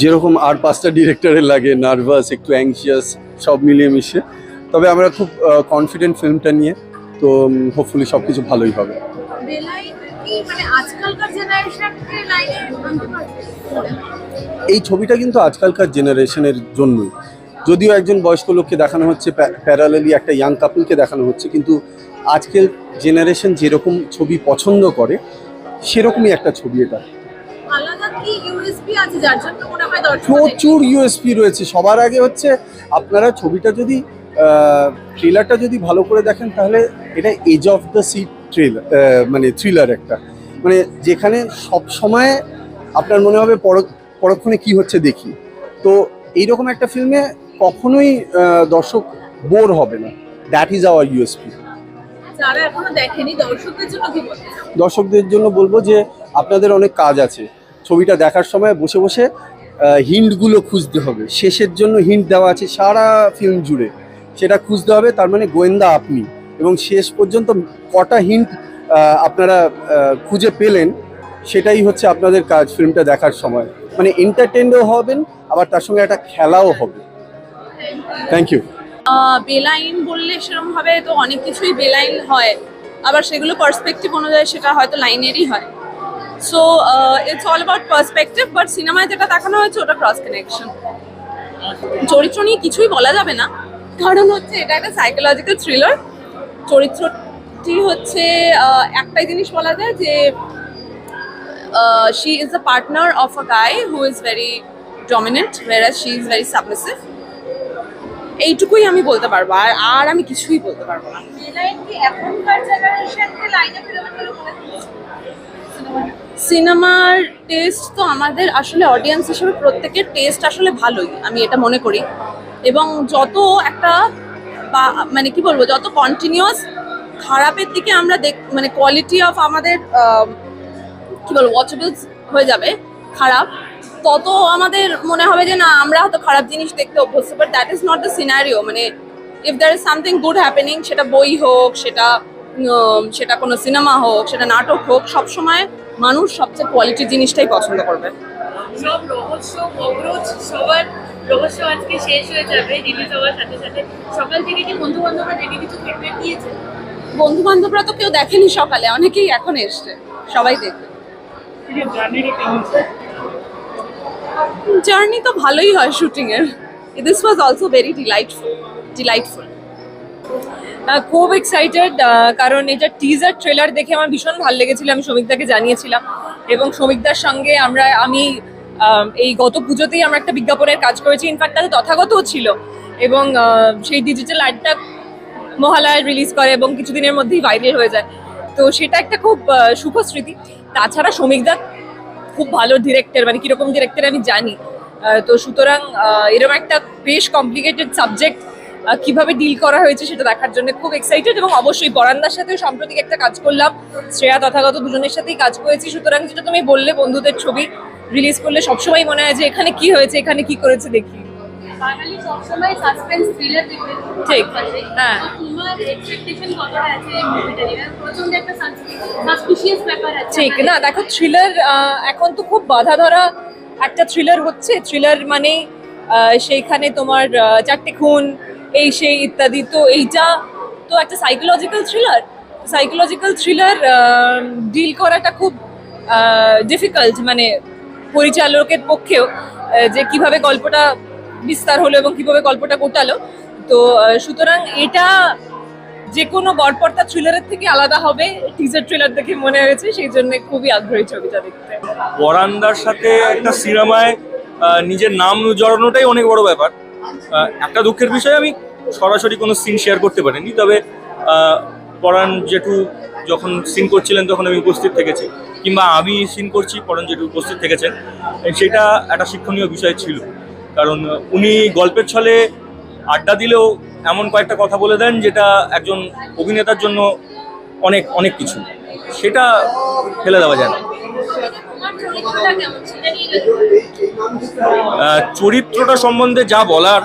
যেরকম আর পাঁচটা ডিরেক্টরের লাগে নার্ভাস একটু অ্যাংশিয়াস সব মিলিয়ে মিশে তবে আমরা খুব কনফিডেন্ট ফিল্মটা নিয়ে, তো হোপফুলি সব কিছু ভালোই হবে। এই ছবিটা কিন্তু আজকালকার জেনারেশনের জন্যই। যদিও একজন বয়স্ক লোককে দেখানো হচ্ছে প্যারালেলি একটা ইয়াং কাপলকে দেখানো হচ্ছে, কিন্তু আজকের জেনারেশন যেরকম ছবি পছন্দ করে, সেরকমই একটা ছবি এটা। প্রচুর ইউএসপি রয়েছে। সবার আগে হচ্ছে আপনারা ছবিটা যদি ট্রেলারটা যদি ভালো করে দেখেন তাহলে এটা edge of the seat trailer মানে থ্রিলার একটা। মানে যেখানে সব সময় আপনার মনে হবে পর- পরক্ষণে কি হচ্ছে দেখি। তো এইরকম একটা ফিল্মে কখনোই দর্শক বোর হবে না। That is our USP? দর্শকদের জন্য বলব যে আপনাদের অনেক কাজ আছে। ছবিটা দেখার সময় বসে বসে হিন্টগুলো খুঁজতে হবে। শেষের জন্য হিন্ট দেওয়া আছে সারা ফিল্ম জুড়ে। সেটা খুঁজতে হবে, তার মানে গোয়েন্দা আপনি। এবং শেষ পর্যন্ত কটা হিন্ট আপনারা খুঁজে পেলেন, সেটাই হচ্ছে আপনাদের কাজ ফিল্মটা দেখার সময়। মানে এন্টারটেনও হবেন, আবার তার সঙ্গে একটা খেলাও হবে। থ্যাংক ইউ বেলাইন বললে সেরকম ভাবে তো অনেক কিছুই বেলাইন হয়। আবার সেগুলো পার্সপেক্টিভ অনুযায়ী সেটা হয়তো লাইনেরই হয়। So it's all about perspective but সিনেমায় যেটা দেখানো হয়েছে, ওটা ক্রস কানেকশন চরিত্র নিয়ে কিছুই বলা যাবে না। কারণ হচ্ছে, এটা একটা সাইকোলজিক্যাল থ্রিলার চরিত্রটি হচ্ছে একটাই জিনিস বলা যায় যে she is the partner of a guy who is very dominant whereas she is very submissive এইটুকুই আমি বলতে পারব, আর আর আমি কিছুই বলতে পারব না বেলাইন কি এখনকার জেনারেশনকে লাইনে ফেরাবে বলে মনে হচ্ছে সিনেমার টেস্ট তো আমাদের আসলে অডিয়েন্স হিসেবে প্রত্যেকের টেস্ট আসলে ভালোই, আমি এটা মনে করি। এবং যত একটা মানে কি বলব, যত কন্টিনিউয়াস খারাপের দিকে আমরা দেখ মানে কোয়ালিটি অফ আমাদের কি বলব ওয়াচেবলস হয়ে যাবে, খারাপ, তত আমাদের মনে হবে যে না, আমরা হয়তো খারাপ জিনিস দেখতে অভ্যস্ত but that is not the scenario মানে if there is something good happening সেটা বই হোক, সেটা সেটা কোনো সিনেমা হোক, সেটা নাটক হোক, সবসময় মানুষ সবচেয়ে কোয়ালিটি জিনিসটাই পছন্দ করবে। সব রহস্য অবরোধ সবার রহস্য আজকে শেষ হয়ে যাবে রিলিজ হওয়ার সাথে সাথে। সকাল থেকে কি বন্ধু বান্ধবরা দেখে কিছু ফিডব্যাক দিয়েছে? বন্ধু বান্ধবরা তো কেউ দেখেনি সকালে অনেকেই এখন এসছে সবাই দেখবে। জার্নি তো ভালোই হয় শুটিং এর। This was also very delightful delightful খুব এক্সাইটেড কারণ এটা টিজার ট্রেলার দেখে আমার ভীষণ ভালো লেগেছিল, আমি শ্রমিকদাকে জানিয়েছিলাম। এবং শ্রমিকদার সঙ্গে আমরা, আমি এই গত পুজোতেই আমরা একটা বিজ্ঞাপনের কাজ করেছি ইনফ্যাক্ট তাতে তথাগতও ছিল। এবং সেই ডিজিটাল অ্যাডটা মহালয়ায় রিলিজ করে এবং কিছুদিনের মধ্যেই ভাইরাল হয়ে যায়। তো সেটা একটা খুব সুখ স্মৃতি। তাছাড়া শ্রমিকদা খুব ভালো ডিরেক্টর মানে কীরকম ডিরেক্টর আমি জানি। তো সুতরাং এরকম একটা বেশ কমপ্লিকেটেড সাবজেক্ট কীভাবে ডিল করা হয়েছে সেটা দেখার জন্য খুব এক্সাইটেড এবং অবশ্যই বরান্দার সাথে সাম্প্রতিক একটা কাজ করলাম। শ্রেয়া তথাগত দুজনের সাথেই কাজ করেছি। সুতরাং যেটা তুমি বললে বন্ধুদের ছবি রিলিজ করলে সবসময় মনে হয় যে এখানে কি হয়েছে এখানে কি করেছে দেখি। বাঙালি সবসময় সাসপেন্স থ্রিলার ঠিক, হ্যাঁ। তোমার এক্সপেকটেশন কতটা আছে মুভিটা নিয়ে? প্রচণ্ড একটা সাসপিশিয়াস ব্যাপার আছে। ঠিক না দেখো থ্রিলার এখন তো খুব বাধা ধরা একটা থ্রিলার হচ্ছে। থ্রিলার মানে সেইখানে তোমার চারটে খুন এই সেই ইত্যাদি। তো এইটা তো একটা psychological thriller psychological thriller deal করাটা খুব ডিফিকাল্ট মানে পরিচালকের পক্ষেও যে কীভাবে গল্পটা বিস্তার হলো এবং কীভাবে গল্পটা গোটালো। তো সুতরাং এটা যে কোনো গড়পড়তা থ্রিলারের থেকে আলাদা হবে টিজার ট্রেলার দেখে মনে হয়েছে, সেই জন্য খুবই আগ্রহী ছবিটা দেখতে। পরান্দার সাথে একটা সিনেমায় নিজের নাম জড়ানোটাই অনেক বড় ব্যাপার। একটা দুঃখের বিষয়, আমি সরাসরি কোনো সিন শেয়ার করতে পারিনি, তবে পরাণ জেঠু যখন সিন করছিলেন তখন আমি উপস্থিত থেকেছি, কিংবা আমি সিন করছি, পরাণ জেঠু উপস্থিত থেকেছেন সেটা একটা শিক্ষণীয় বিষয় ছিল, কারণ উনি গল্পের ছলে আড্ডা দিলেও এমন কয়েকটা কথা বলে দেন, যেটা একজন অভিনেতার জন্য অনেক অনেক কিছু, সেটা ফেলে দেওয়া যায় না। চরিত্রটা সম্বন্ধে যা বলার,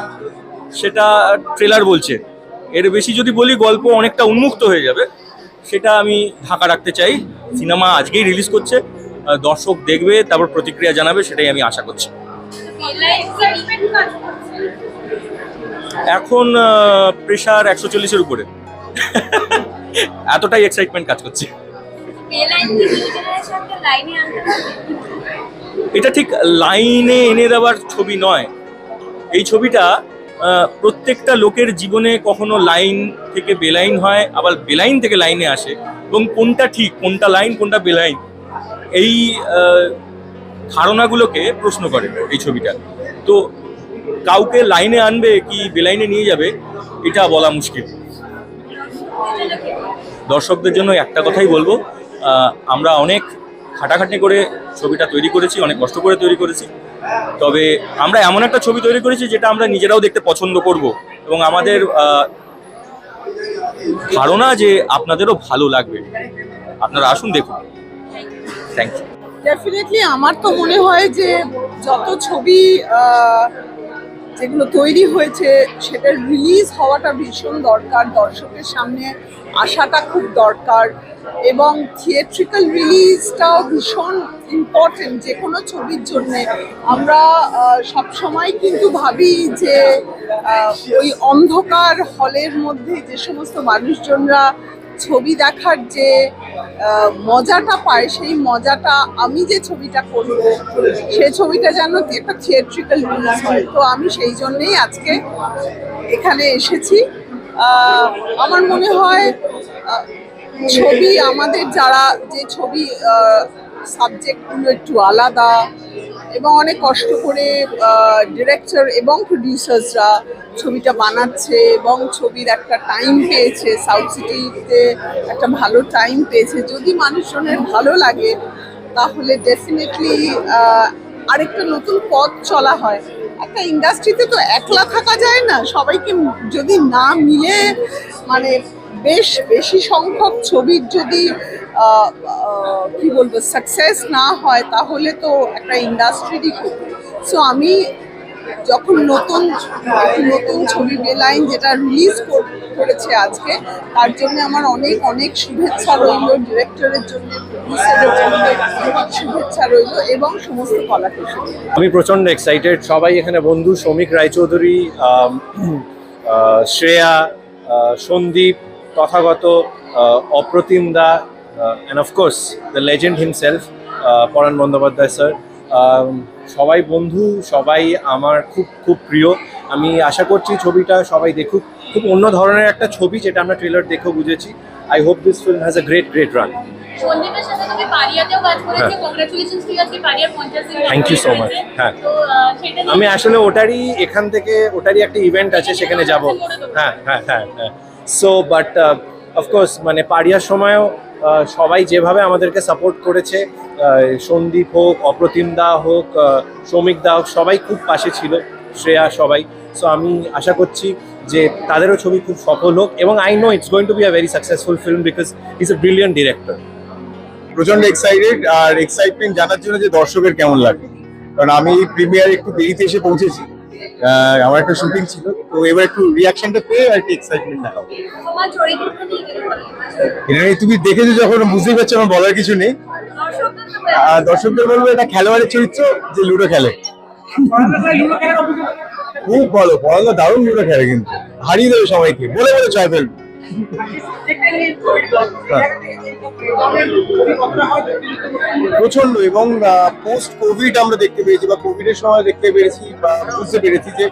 সেটা ট্রেলার বলছে। এর বেশি যদি বলি, গল্প অনেকটা উন্মুক্ত হয়ে যাবে। সেটা আমি ঢাকা রাখতে চাই। সিনেমা আজকেই রিলিজ করছে। দর্শক দেখবে, তারপর প্রতিক্রিয়া জানাবে, সেটাই আমি আশা করছি। এখন প্রেশার একশো চল্লিশের উপরে। এতটাই এক্সাইটমেন্ট কাজ করছে। এটা ঠিক লাইনে এনে দেওয়ার ছবি নয়। এই ছবিটা প্রত্যেকটা লোকের জীবনে কখনো লাইন থেকে বেলাইন হয় আবার বেলাইন থেকে লাইনে আসে। এবং কোনটা ঠিক কোনটা লাইন কোনটা বেলাইন এই ধারণাগুলোকে প্রশ্ন করে এই ছবিটা। তো কাউকে লাইনে আনবে কি বেলাইনে নিয়ে যাবে এটা বলা মুশকিল। দর্শকদের জন্য একটা কথাই বলব আমরা অনেক খাটাখাটনি করে ছবিটা তৈরি করেছি, অনেক কষ্ট করে তৈরি করেছি। তবে আমরা এমন একটা ছবি তৈরি করেছি যেটা আমরা নিজেরাও দেখতে পছন্দ করব এবং আমাদের ধারণা যে আপনাদেরও ভালো লাগবে। আপনারা আসুন, দেখুন। থ্যাংক ইউ ডেফিনেটলি আমার তো মনে হয় যে যত ছবি যেগুলো তৈরি হয়েছে, সেটা রিলিজ হওয়াটা ভীষণ দরকার। দর্শকের সামনে আসাটা খুব দরকার এবং থিয়েট্রিক্যাল রিলিজটাও ভীষণ ইম্পর্টেন্ট যে কোনো ছবির জন্যে আমরা সব সময় কিন্তু ভাবি যে ওই অন্ধকার হলের মধ্যে যে সমস্ত মানুষজনরা ছবি দেখার যে মজাটা পায়, সেই মজাটা আমি যে ছবিটা করব সেই ছবিটা যেন একটা থিয়েট্রিক্যাল রিলিজ হয়। তো আমি সেই জন্যেই আজকে এখানে এসেছি। আমার মনে হয় ছবি আমাদের যারা, যে ছবি সাবজেক্টগুলো একটু আলাদা এবং অনেক কষ্ট করে ডিরেক্টর এবং প্রডিউসার্সরা ছবিটা বানাচ্ছে এবং ছবির একটা টাইম পেয়েছে। সাউথ সিটিতে একটা ভালো টাইম পেয়েছে। যদি মানুষজনের ভালো লাগে, তাহলে ডেফিনেটলি আরেকটা নতুন পথ চলা হয়। একটা ইন্ডাস্ট্রিতে তো একলা থাকা যায় না। সবাইকে যদি না মিলে মানে বেশ বেশি সংখ্যক ছবির যদি কি বলব সাকসেস না হয়, তাহলে তো একটা ইন্ডাস্ট্রিরই ক্ষতি। সো আমি যখন নতুন নতুন ছবি বেলাইন যেটা রিলিজ করেছে আজকে, তার জন্য আমার অনেক অনেক শুভেচ্ছা রইল ডিরেক্টরের জন্য শুভেচ্ছা রইল এবং সমস্ত কলাকুশলী। আমি প্রচণ্ড এক্সাইটেড সবাই এখানে বন্ধু শ্রমিক Roychowdhury Shreya Sandip Tathagata Apratim da and of course the legend himself Paran Bandyopadhyay sir সবাই বন্ধু সবাই আমার খুব খুব প্রিয়। আমি আশা করছি ছবিটা সবাই দেখুক। খুব অন্য ধরনের একটা ছবি যেটা আমরা ট্রেলার দেখেও বুঝেছি। I hope this film has a great great run আজকে পারিয়ার পঞ্চাশ দিন হ্যাঁ। হ্যাঁ। আমি আসলে ওটারই এখান থেকে ওটারই একটা ইভেন্ট আছে সেখানে যাব। হ্যাঁ হ্যাঁ হ্যাঁ হ্যাঁ। সো বাট অফকোর্স মানে পাড়িয়ার সময়ও সবাই যেভাবে আমাদেরকে সাপোর্ট করেছে সন্দীপ হোক অপ্রতিম দা হোক আহ, সৌমিক দা হোক সবাই খুব পাশে ছিল শ্রেয়া সবাই। সো আমি আশা করছি যে তাদেরও ছবি খুব সফল হোক এবং I know it's going to be a very successful film because is a brilliant director প্রচণ্ড এক্সাইটেড আর এক্সাইটমেন্ট জানার জন্য যে দর্শকের কেমন লাগে কারণ আমি প্রিমিয়ার একটু দেরিতে এসে পৌঁছেছি। আমার একটা শুটিং ছিল তো এবার একটু রিয়াকশনটা পেয়ে আর কি এক্সাইটমেন্ট? এটা তুমি দেখেছ যখন বুঝতেই পারছ আমার বলার কিছু নেই। দর্শকদের বলব এটা খেলোয়াড়ের চরিত্র যে লুডো খেলে। খুব ভালো পড়ালো দারুণ লুডো খেলে কিন্তু। হারিয়ে দেবে সবাইকে। বলে বলে জয় ফেলবে প্রচণ্ড এবং পোস্ট কোভিড আমরা দেখতে পেয়েছি বা কোভিড এর সময় দেখতে পেরেছি বা বুঝতে পেরেছি যে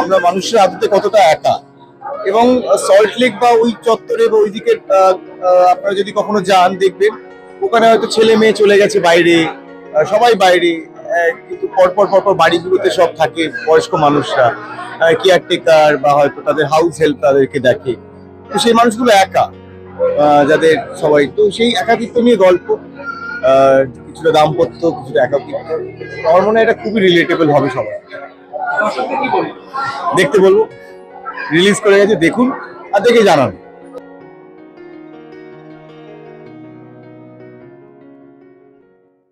আমরা মানুষের আদতে কতটা একা। এবং সল্ট লেক বা ওই চত্বরে বা ওইদিকে আপনারা যদি কখনো যান, দেখবেন, ওখানে হয়তো ছেলে মেয়ে চলে গেছে বাইরে সবাই বাইরে কিন্তু পরপর পরপর বাড়িগুলোতে সব থাকে বয়স্ক মানুষরা কেয়ারটেকার বা হয়তো তাদের হাউস হেল্প তাদেরকে দেখে। তো সেই মানুষগুলো একা যাদের সবাই তো সেই একাকিত্ব নিয়ে গল্প কিছুটা দাম্পত্য কিছুটা একাকিত্ব। আমার মনে হয় এটা খুবই রিলেটেবল হবে সবাই দেখতে বলব। রিলিজ করে গেছে দেখুন আর দেখে জানান।